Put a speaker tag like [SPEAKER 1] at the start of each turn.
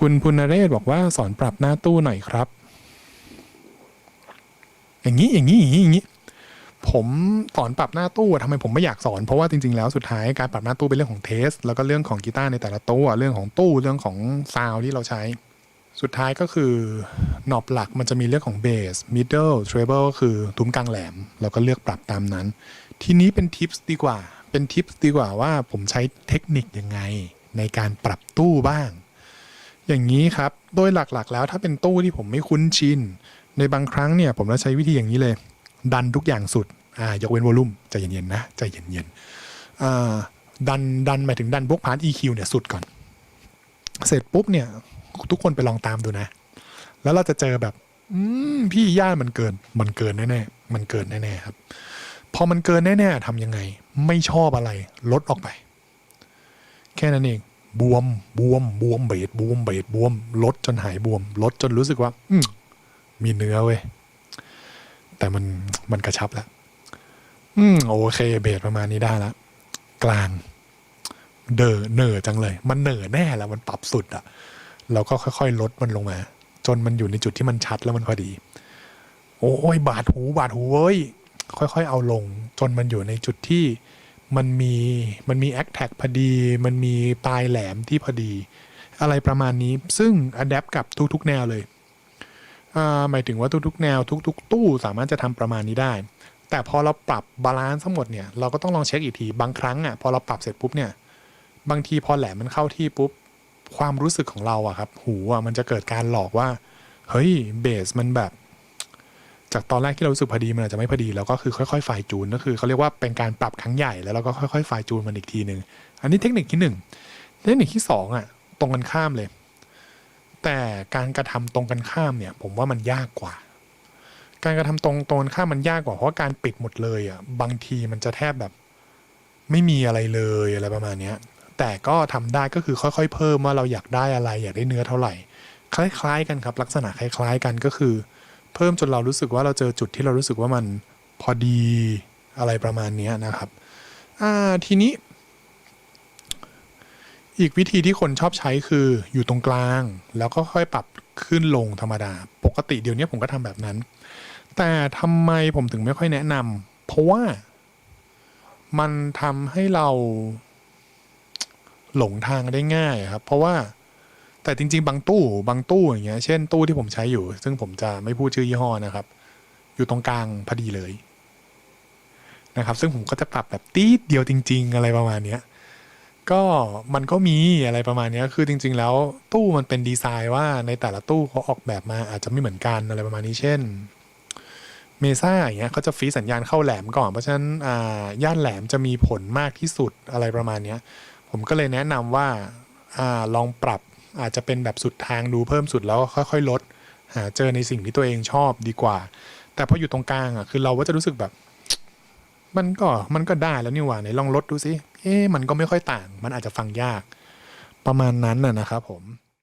[SPEAKER 1] คุณพุนเรศบอกว่าสอนปรับหน้าตู้หน่อยครับ อย่างนี้อย่างนี้อย่างนี้อย่างนี้ผมสอนปรับหน้าตู้ทำไมผมไม่อยากสอนเพราะว่าจริงๆแล้วสุดท้ายการปรับหน้าตู้เป็นเรื่องของเทส แล้วก็เรื่องของกีตาร์ในแต่ละตู้เรื่องของตู้เรื่องของซาวด์ที่เราใช้ สุดท้ายก็คือหนอบหลักมันจะมีเรื่องของเบสมิดเดิลทรเบิลก็คือทุ้มกลางแหลม แล้วก็เลือกปรับตามนั้น ทีนี้เป็นทิปส์ดีกว่า เป็นทิปส์ดีกว่าว่าผมใช้เทคนิคยังไงในการปรับตู้บ้าง อย่างนี้ครับ โดยหลักๆ แล้วถ้าเป็นตู้ที่ผมไม่คุ้นชิน ในบางครั้งเนี่ยผมจะใช้วิธีอย่างนี้เลย ดันทุกอย่างสุดอ่ายกเว้นวอลลุ่มใจเย็นๆนะใจเย็นๆอ่าดันดันหมายถึงดันพวกพาร์ท EQ เนี่ยสุดก่อน เสร็จปุ๊บเนี่ยทุกคนไปลองตามดูนะ แล้วเราจะเจอแบบอืพี่ย่ามันเกิน มันเกินแน่ๆมันเกินแน่ๆครับ พอมันเกินแน่ๆทำยังไง ไม่ชอบอะไร ลดออกไป แค่นั้นเอง บวมบวมบวมเบดบวมเบดบวมลดจนหายบวมลดจนรู้สึกว่า อืมีเนื้อเว้ยแต่มันมันกระชับแล้วอืมโอเค เบสประมาณนี้ได้ล้วกลาง เดอเหน่อจังเลย มันเหน่อแน่แล้วมันปรับสุดอะเราก็ค่อยๆ ลดมันลงมา จนมันอยู่ในจุดที่มันชัดแล้วมันพอดี โอ้ยบาดหูบาดหูเว้ยค่อยๆ เอาลง จนมันอยู่ในจุดที่ มันมีมันมีแอคแท็กพอดี มันมีปลายแหลมที่พอดี อะไรประมาณนี้ซึ่งอัดแอปกับทุกๆ แนวเลยหมายถึงว่าทุกๆ แนวทุก ๆ ตู้สามารถจะทำประมาณนี้ได้ แต่พอเราปรับบาลานซ์ทั้งหมดเนี่ยเราก็ต้องลองเช็คอีกทีบางครั้งอะพอเราปรับเสร็จปุ๊บเนี่ยบางทีพอแหลมมันเข้าที่ปุ๊บความรู้สึกของเราอะครับ หูอะมันจะเกิดการหลอกว่า เฮ้ยเบสมันแบบ จากตอนแรกที่เรารู้สึกพอดีมันอาจจะไม่พอดีแล้วก็คือค่อยๆไฟจูนก็คือเขาเรียกว่าเป็นการปรับครั้งใหญ่แล้วเราก็ค่อยๆไฟจูนมันอีกทีหนึ่งอันนี้เทคนิคที่หนึ่งเทคนิคที่สองอะตรงกันข้ามเลย แต่การกระทำตรงกันข้ามเนี่ย ผมว่ามันยากกว่า การกระทำตรงตรงกันข้ามมันยากกว่าเพราะการปิดหมดเลยอะบางทีมันจะแทบแบบ ไม่มีอะไรเลยอะไรประมาณเนี้ยแต่ก็ทำได้ก็คือค่อยๆ เพิ่มว่าเราอยากได้อะไร อยากได้เนื้อเท่าไหร่ คล้ายๆ กันครับ ลักษณะคล้าย ๆ กันก็คือ พิ่มจนเรารู้สึกว่าเราเจอจุดที่เรารู้สึกว่ามันพอดีอะไรประมาณนี้นะครับอ่าทีนี้ อีกวิธีที่คนชอบใช้คืออยู่ตรงกลาง แล้วก็ค่อยปรับขึ้นลงธรรมดา ปกติเดี๋ยวนี้ผมก็ทำแบบนั้น แต่ทำไมผมถึงไม่ค่อยแนะนำเพราะว่ามันทำให้เราหลงทางได้ง่ายครับ เพราะว่า แต่จริง ๆ บางตู้บางตู้อย่างเงี้ยเช่นตู้ที่ผมใช้อยู่ ซึ่งผมจะไม่พูดชื่อยี่ห้อนะครับ อยู่ตรงกลางพอดีเลยนะครับ ซึ่งผมก็จะปรับแบบตีดเดียวจริง ๆ อะไรประมาณเนี้ยก็มันก็มีอะไรประมาณเนี้ยคือจริง ๆ แล้วตู้มันเป็นดีไซน์ว่าในแต่ละตู้เขาออกแบบมาอาจจะไม่เหมือนกันอะไรประมาณนี้เช่นเมซ่าอย่างเงี้ยเขาจะฟีสัญญาณเข้าแหลมก่อนเพราะฉะนั้นอ่าย่านแหลมจะมีผลมากที่สุดอะไรประมาณเนี้ยผมก็เลยแนะนำว่าอาลองปรับ อาจจะเป็นแบบสุดทางดูเพิ่มสุดแล้วค่อยๆลด หาเจอในสิ่งที่ตัวเองชอบดีกว่า แต่พออยู่ตรงกลางอะคือเราก็จะรู้สึกแบบ มันก็มันก็ได้แล้วนี่หว่าไหนลองลดดูสิเอ๊ะมันก็ไม่ค่อยต่าง มันอาจจะฟังยาก ประมาณนั้นน่ะนะครับผม